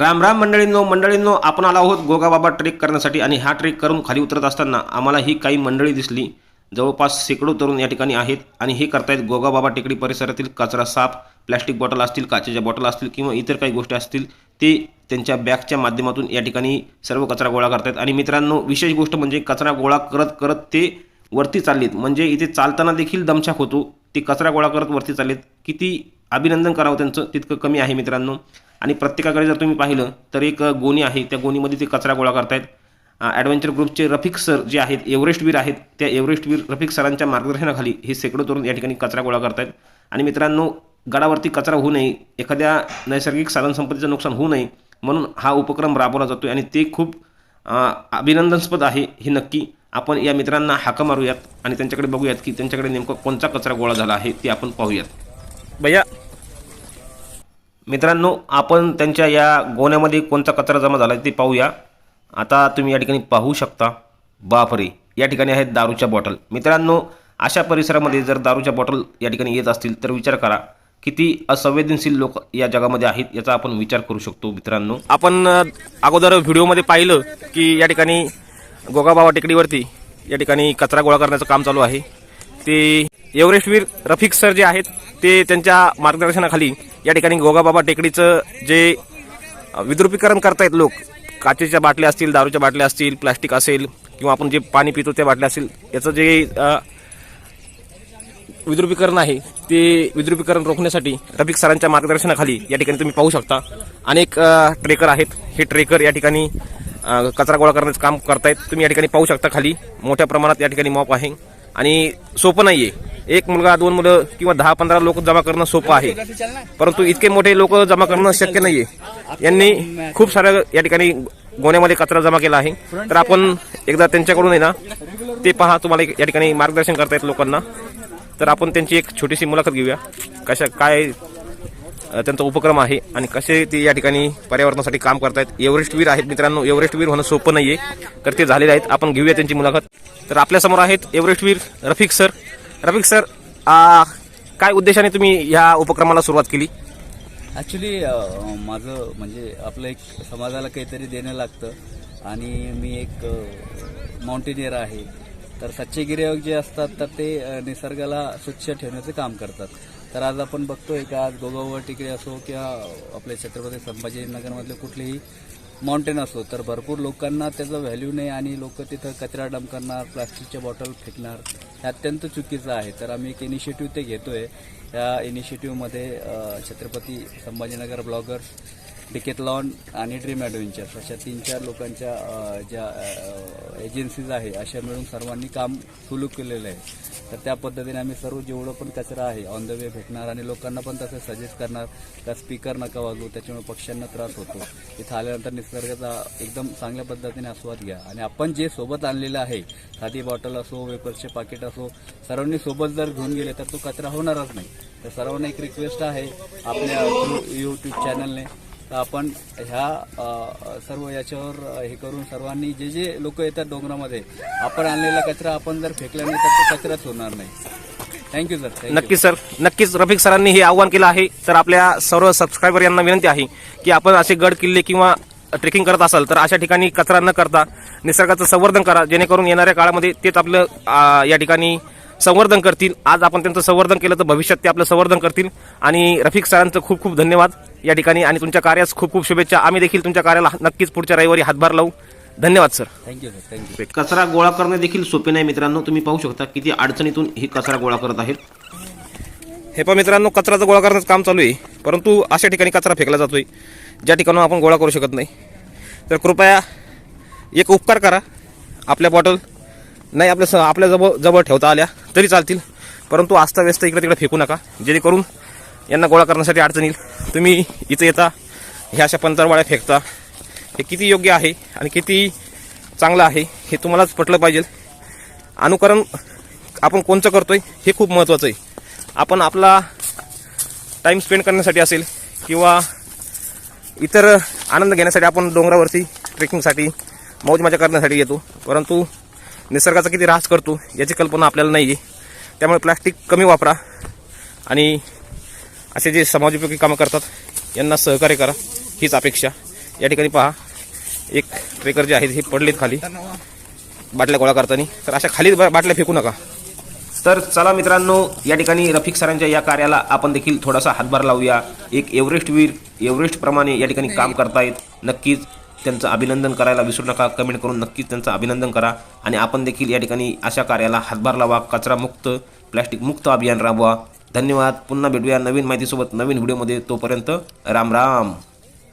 राम राम मंडळींनो मंडळींनो आपण आला आहोत गोगाबाबा ट्रेक करण्यासाठी आणि हा ट्रेक करून खाली उतरत असताना आम्हाला ही काही मंडळी दिसली. जवळपास शेकडो तरुण या ठिकाणी आहेत आणि हे करतायत गोगाबाबा टेकडी परिसरातील कचरा साफ प्लॅस्टिक बॉटल असतील काचेच्या बॉटल असतील किंवा इतर काही गोष्टी असतील ते त्यांच्या बॅगच्या माध्यमातून या ठिकाणी सर्व कचरा गोळा करतायत. आणि मित्रांनो विशेष गोष्ट म्हणजे कचरा गोळा करत करत ते वरती चाललेत. म्हणजे इथे चालताना देखील दमछाक होतो. ते कचरा गोळा करत वरती चाललेत. किती अभिनंदन करावं त्यांचं तितकं कमी आहे मित्रांनो. आणि प्रत्येकाकडे जर तुम्ही पाहिलं तर एक गोणी आहे. त्या गोणीमध्ये ते कचरा गोळा करतायत. ॲडव्हेंचर ग्रुपचे रफिक सर जे आहेत एव्हरेस्टवीर आहेत त्या एव्हरेस्टवीर रफिक सरांच्या मार्गदर्शनाखाली हे शेकडो तरुण या ठिकाणी कचरा गोळा करतायत. आणि मित्रांनो गडावरती कचरा होऊ नये एखाद्या नैसर्गिक साधनसंपत्तीचं नुकसान होऊ नये म्हणून हा उपक्रम राबवला जातो आणि ते खूप अभिनंदनस्पद आहे हे नक्की. आपण या मित्रांना हाका मारूयात आणि त्यांच्याकडे बघूयात की त्यांच्याकडे नेमकं कोणता कचरा गोळा झाला आहे ते आपण पाहूयात. भैया मित्रांनो आपण त्यांच्या या गोण्यामध्ये कोणता कचरा जमा झाला आहे ते पाहूया. आता तुम्ही या ठिकाणी पाहू शकता. बापरे या ठिकाणी आहेत दारूच्या बॉटल. मित्रांनो अशा परिसरामध्ये जर दारूच्या बॉटल या ठिकाणी येत असतील तर विचार करा. किती असंवेदनशील लोक या जगामध्ये आहेत याचा आपण विचार करू शकतो मित्रांनो. आपण अगोदर व्हिडिओमध्ये पाहिलं की या ठिकाणी गोगाबाबा टेकडीवरती या ठिकाणी कचरा गोळा करण्याचं काम चालू आहे. ते एव्हरेस्टवीर रफिक सर जे आहेत ते त्यांच्या मार्गदर्शनाखाली या ठिकाणी गोगाबाबा टेकडीचं जे विद्रुपीकरण करतायत लोक काचेच्या बाटल्या असतील दारूच्या बाटल्या असतील प्लास्टिक असेल किंवा आपण जे पाणी पितो त्या बाटल्या असतील याचं जे विद्रुपीकरण आहे ते विद्रुपीकरण रोखण्यासाठी रफिक सरांच्या मार्गदर्शनाखाली या ठिकाणी तुम्ही पाहू शकता. अनेक ट्रेकर आहेत. हे ट्रेकर या ठिकाणी कचरा गोळा करण्याचं काम करतायत. तुम्ही या ठिकाणी पाहू शकता खाली. मोठ्या प्रमाणात या ठिकाणी मॉप आहे. आणि सोपं नाही आहे एक मुलगा दोन मुलं किंवा दहा पंधरा लोक जमा करणं सोपं आहे. परंतु इतके मोठे लोक जमा करणं शक्य नाहीये. यांनी खूप साऱ्या या ठिकाणी गोण्यामध्ये कचरा जमा केला आहे. तर आपण एकदा त्यांच्याकडून आहे ना ते पहा तुम्हाला एक या ठिकाणी मार्गदर्शन करता येत लोकांना. तर आपण त्यांची एक छोटीशी मुलाखत घेऊया. कशा काय त्यांचा उपक्रम आहे आणि कसे ते या ठिकाणी पर्यावरणासाठी काम करतायत. एव्हरेस्टवीर आहेत मित्रांनो. एव्हरेस्टवीर होणं सोपं नाहीये. तर ते झालेले आहेत. आपण घेऊया त्यांची मुलाखत. तर आपल्यासमोर आहेत एव्हरेस्टवीर रफिक सर. रफिक सर आ, काय उद्देशाने तुम्ही ह्या उपक्रमाला सुरुवात केली? ॲक्च्युली माझं म्हणजे आपलं एक समाजाला काहीतरी देणं लागतं आणि मी एक माउंटेनियर आहे. तर सच्चे गिरायक जे असतात तर ते निसर्गाला स्वच्छ ठेवण्याचं काम करतात. तर आज आपण बघतोय की आज गोगावर टिकडे असो किंवा आपले छत्रपती संभाजीनगरमधले कुठलेही माउंटेन असो तर भरपूर लोकांना त्याचं व्हॅल्यू नाही आणि लोक तिथं कचरा डंप करणार प्लास्टिकच्या बॉटल फेकणार हे अत्यंत चुकीचं आहे. तर आम्ही एक इनिशिएटिव्ह ते घेतोय. या इनिशिएटिव्हमध्ये छत्रपती संभाजीनगर ब्लॉगर्स डिकेथलॉन आणि ड्रीम ॲडव्हेंचर्स अशा तीन चार लोकांच्या ज्या एजन्सीज आहे अशा मिळून सर्वांनी काम सुलू केलेलं आहे. तर त्या पद्धतीने आम्ही सर्व जेवढं पण कचरा आहे ऑन द वे भेटणार आणि लोकांना पण तसं सजेस्ट करणार का स्पीकर नका वाजवू त्याच्यामुळे पक्ष्यांना त्रास होतो. इथं आल्यानंतर निसर्गाचा एकदम चांगल्या पद्धतीने आस्वाद घ्या. आणि आपण जे सोबत आणलेलं आहे साधी बॉटल असो वेपर्सचे पाकिट असो सर्वांनी सोबत जर घेऊन गेले तर तो कचरा होणारच नाही. तर सर्वांना एक रिक्वेस्ट आहे आपल्या यूट्यूब चॅनलने तर आपण ह्या सर्व याच्यावर हे करून सर्वांनी जे जे लोक येतात डोंगरामध्ये आपण आणलेला कचरा आपण जर फेकला नाही तर तो कचराच होणार नाही. थँक्यू सर नक्कीच सर नक्कीच रफिक सरांनी हे आव्हान केलं आहे. तर आपल्या सर्व सबस्क्रायबर यांना विनंती आहे की आपण असे गड किल्ले किंवा ट्रेकिंग करत असाल तर अशा ठिकाणी कचरा न करता निसर्गाचं संवर्धन करा जेणेकरून येणाऱ्या काळामध्ये तेच आपलं या ठिकाणी संवर्धन करतील. आज आपण त्यांचं संवर्धन केलं तर भविष्यात ते आपलं संवर्धन करतील. आणि रफिक सरांचं खूप खूप धन्यवाद या ठिकाणी. आणि तुमच्या कार्यास खूप खूप शुभेच्छा. आम्ही देखील तुमच्या कार्याला नक्कीच पुढच्या रविवारी हातभार लावू. धन्यवाद सर. थँक्यू सर थँक्यू कचरा गोळा करणे देखील सोपे नाही मित्रांनो. तुम्ही पाहू शकता किती अडचणीतून ही कचरा गोळा करत आहेत. हे पण मित्रांनो कचराचं गोळा करण्याचं काम चालू आहे. परंतु अशा ठिकाणी कचरा फेकला जातोय. ज्या ठिकाणून आपण गोळा करू शकत नाही. तर कृपया एक उपकार करा. आपल्या बॉटल नाही आपल्या स आपल्या जवळ जवळ ठेवता आल्या तरी चालतील. परंतु आस्ता व्यस्त इकडे तिकडे फेकू नका. जेणेकरून यांना गोळा करण्यासाठी अडचण येईल. तुम्ही इथं येता ह्या अशा पंतरवाड्या फेकता. हे किती योग्य आहे आणि किती चांगलं आहे हे तुम्हालाच पटलं पाहिजे. अनुकरण आपण कोणचं करतोय हे खूप महत्त्वाचं आहे. आपण आपला टाईम स्पेंड करण्यासाठी असेल किंवा इतर आनंद घेण्यासाठी आपण डोंगरावरती ट्रेकिंगसाठी मौज मजा करण्यासाठी येतो. परंतु निसर्गाचा किती ऱ्हास करतो याची कल्पना आपल्याला नाही आहे त्यामुळे प्लॅस्टिक कमी वापरा आणि असे जे समाजोपयोगी कामं करतात यांना सहकार्य करा. हीच अपेक्षा. या ठिकाणी पहा एक ट्रेकर जे आहेत हे पडलेत खाली. बाटल्या गोळा करताना. तर अशा खाली बा- बाटल्या फेकू नका. तर चला मित्रांनो या ठिकाणी रफिक सरांच्या या कार्याला आपण देखील थोडासा हातभार लावूया. एक एव्हरेस्ट वीर एव्हरेस्ट प्रमाणे या ठिकाणी काम करतायत. नक्कीच त्यांचं अभिनंदन करायला विसरू नका. कमेंट करून नक्कीच त्यांचं अभिनंदन करा. आणि आपण देखील या ठिकाणी अशा कार्याला हातभार लावा. कचरामुक्त प्लॅस्टिकमुक्त प्लॅस्टिक मुक्त अभियान राबवा. धन्यवाद. पुन्हा भेटूया नवीन माहितीसोबत नवीन व्हिडिओमध्ये. तोपर्यंत राम राम.